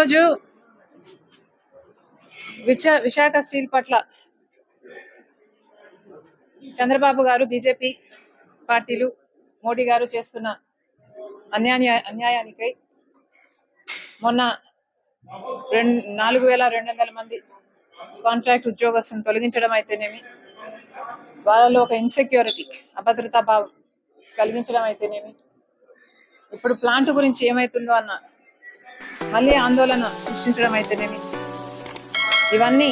ఈరోజు విశా విశాఖ స్టీల్ పట్ల చంద్రబాబు గారు బీజేపీ పార్టీలు మోడీ గారు చేస్తున్న అన్యాయ అన్యాయానికై మొన్న రెండు నాలుగు వేల రెండు వందల మంది కాంట్రాక్ట్ ఉద్యోగస్తులను తొలగించడం అయితేనేమి వాళ్ళలో ఒక ఇన్సెక్యూరిటీ అభద్రతా భావం కలిగించడం అయితేనేమి ఇప్పుడు ప్లాంట్ గురించి ఏమైతుందో అన్న మళ్ళీ ఆందోళన సృష్టించడం అయితేనేమి? ఇవన్నీ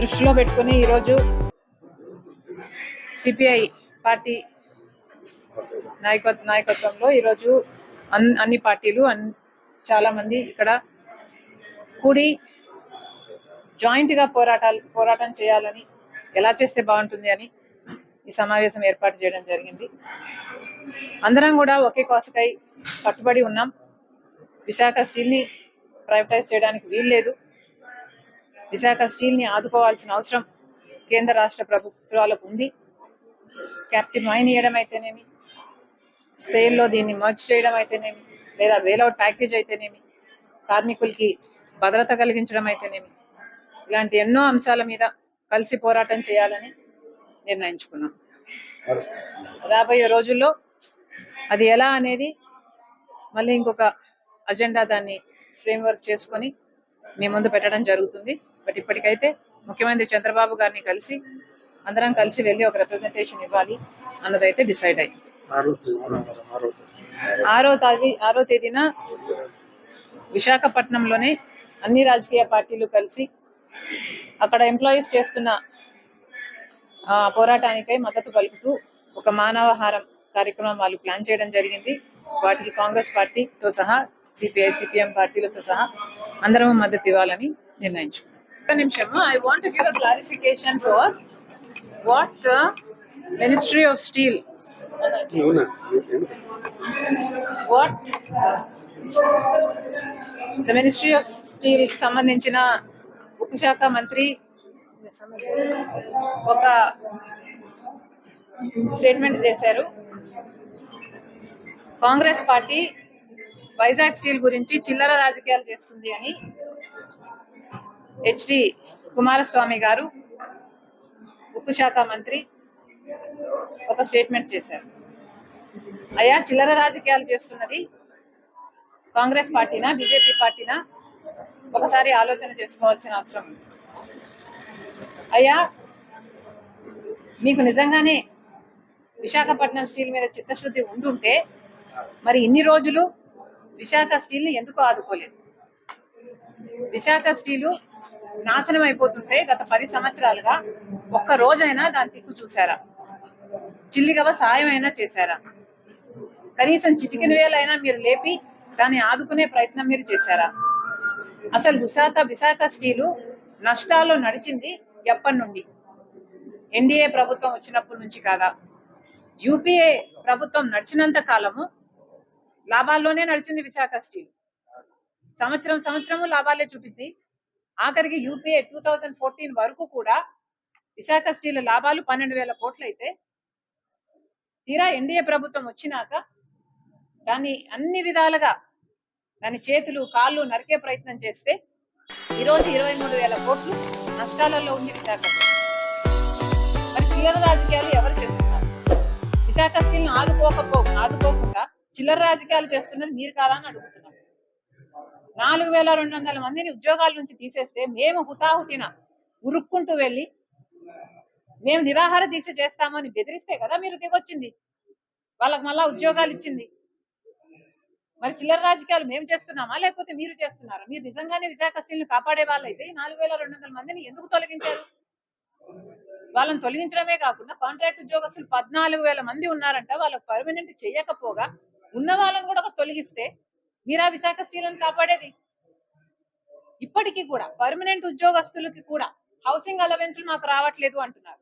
దృష్టిలో పెట్టుకుని ఈరోజు సిపిఐ పార్టీ నాయకత్వ నాయకత్వంలో ఈరోజు అన్ అన్ని పార్టీలు అన్ చాలా మంది ఇక్కడ కూడి జాయింట్గా పోరాటాలు పోరాటం చేయాలని ఎలా చేస్తే బాగుంటుంది అని ఈ సమావేశం ఏర్పాటు చేయడం జరిగింది. అందరం కూడా ఒకే కోసకై కట్టుబడి ఉన్నాం. విశాఖ స్టీల్ని ప్రైవేటైజ్ చేయడానికి వీల్లేదు విశాఖ స్టీల్ని ఆదుకోవాల్సిన అవసరం కేంద్ర రాష్ట్ర ప్రభుత్వాలకు ఉంది. క్యాప్టివ్ మైన్ ఇవ్వడం అయితేనేమి సేల్లో దీన్ని మర్జ్ చేయడం అయితేనేమి లేదా వేలౌట్ ప్యాకేజ్ అయితేనేమి కార్మికులకి భద్రత కలిగించడం అయితేనేమి ఇలాంటి ఎన్నో అంశాల మీద కలిసి పోరాటం చేయాలని నిర్ణయించుకున్నాం. రాబోయే రోజుల్లో అది ఎలా అనేది మళ్ళీ ఇంకొక అజెండా దాన్ని ఫ్రేమ్వర్క్ చేసుకొని మీ ముందు పెట్టడం జరుగుతుంది. బట్ ఇప్పటికైతే ముఖ్యమంత్రి చంద్రబాబు గారిని కలిసి అందరం కలిసి వెళ్ళి ఒక రిప్రజెంటేషన్ ఇవ్వాలి అన్నదైతే డిసైడ్ అయ్యింది ఆరో తేదీ ఆరో తేదీన విశాఖపట్నంలోనే అన్ని రాజకీయ పార్టీలు కలిసి అక్కడ ఎంప్లాయీస్ చేస్తున్న ఆ, పోరాటానికై మద్దతు పలుకుతూ ఒక మానవహారం కార్యక్రమం వాళ్ళు ప్లాన్ చేయడం జరిగింది. వాటికి కాంగ్రెస్ పార్టీతో సహా సిపిఐ సిపిఎం పార్టీలతో సహా అందరం మద్దతు ఇవ్వాలని నిర్ణయించుకున్నాం. ఒక్క నిమిషము I want give a clarification for what ministry of steel what the ministry of steel సంబంధించిన ఉక్కు శాఖ మంత్రి ఒక స్టేట్మెంట్ చేశారు. కాంగ్రెస్ పార్టీ వైజాగ్ స్టీల్ గురించి చిల్లర రాజకీయాలు చేస్తుంది అని హెచ్డి కుమారస్వామి గారు ఉక్కు శాఖ మంత్రి ఒక స్టేట్మెంట్ చేశారు. అయ్యా చిల్లర రాజకీయాలు చేస్తున్నది కాంగ్రెస్ పార్టీనా బీజేపీ పార్టీనా? ఒకసారి ఆలోచన చేసుకోవాల్సిన అవసరం అయ్యా మీకు నిజంగానే విశాఖపట్నం స్టీల్ మీద చిత్తశుద్ధి ఉండుంటే మరి ఇన్ని రోజులు విశాఖ స్టీల్ని ఎందుకు ఆదుకోలేదు? విశాఖ స్టీలు నాశనం అయిపోతుంటే గత పది సంవత్సరాలుగా ఒక్క రోజైనా దాని దిక్కు చూసారా చిల్లిగవ సాయం అయినా చేశారా? కనీసం చిటికిన వేలైనా మీరు లేపి దాన్ని ఆదుకునే ప్రయత్నం మీరు చేశారా? అసలు విశాఖ విశాఖ స్టీలు నష్టాల్లో నడిచింది ఎప్పటి నుండి? ఎన్డీఏ ప్రభుత్వం వచ్చినప్పటి నుంచి కాదా? యూపీఏ ప్రభుత్వం నడిచినంత కాలము లాభాల్లోనే నడిచింది విశాఖ స్టీల్. సంవత్సరం సంవత్సరము లాభాలే చూపింది. ఆఖరికి యూపీఏ టూ థౌజండ్ ఫోర్టీన్ వరకు కూడా విశాఖ స్టీల్ లాభాలు పన్నెండు వేల కోట్లు అయితే తీరా ఎన్డీఏ ప్రభుత్వం వచ్చినాక దాన్ని అన్ని విధాలుగా దాని చేతులు కాళ్ళు నరికే ప్రయత్నం చేస్తే ఈరోజు ఇరవై మూడు వేల కోట్లు నష్టాలలో ఉంది విశాఖ. మరి చిల్లర రాజకీయాలు ఎవరు చేస్తున్నారు విశాఖ స్టీల్ని ఆదుకోకపో ఆదుకోకుండా చిల్లర రాజకీయాలు చేస్తున్నది మీరు కాదని అడుగుతున్నాం. నాలుగు వేల రెండు వందల మందిని ఉద్యోగాల నుంచి తీసేస్తే మేము హుటాహుటిన ఉరుక్కుంటూ వెళ్ళి మేము నిరాహార దీక్ష చేస్తామని బెదిరిస్తే కదా మీరు దిగొచ్చింది. వాళ్ళకి మళ్ళా ఉద్యోగాలు ఇచ్చింది. మరి చిల్లర రాజకీయాలు మేము చేస్తున్నామా లేకపోతే మీరు చేస్తున్నారా? మీరు నిజంగానే విశాఖ స్టీల్ని కాపాడే వాళ్ళైతే ఈ నాలుగు వేల రెండు వందల మందిని ఎందుకు తొలగించారు? వాళ్ళని తొలగించడమే కాకుండా కాంట్రాక్ట్ ఉద్యోగస్తులు పద్నాలుగు వేల మంది ఉన్నారంట వాళ్ళకి పర్మనెంట్ చేయకపోగా ఉన్న వాళ్ళని కూడా తొలగిస్తే మీరా విశాఖ స్టీలను కాపాడేది? ఇప్పటికీ కూడా పర్మనెంట్ ఉద్యోగస్తులకి కూడా హౌసింగ్ అలవెన్స్లు మాకు రావట్లేదు అంటున్నారు.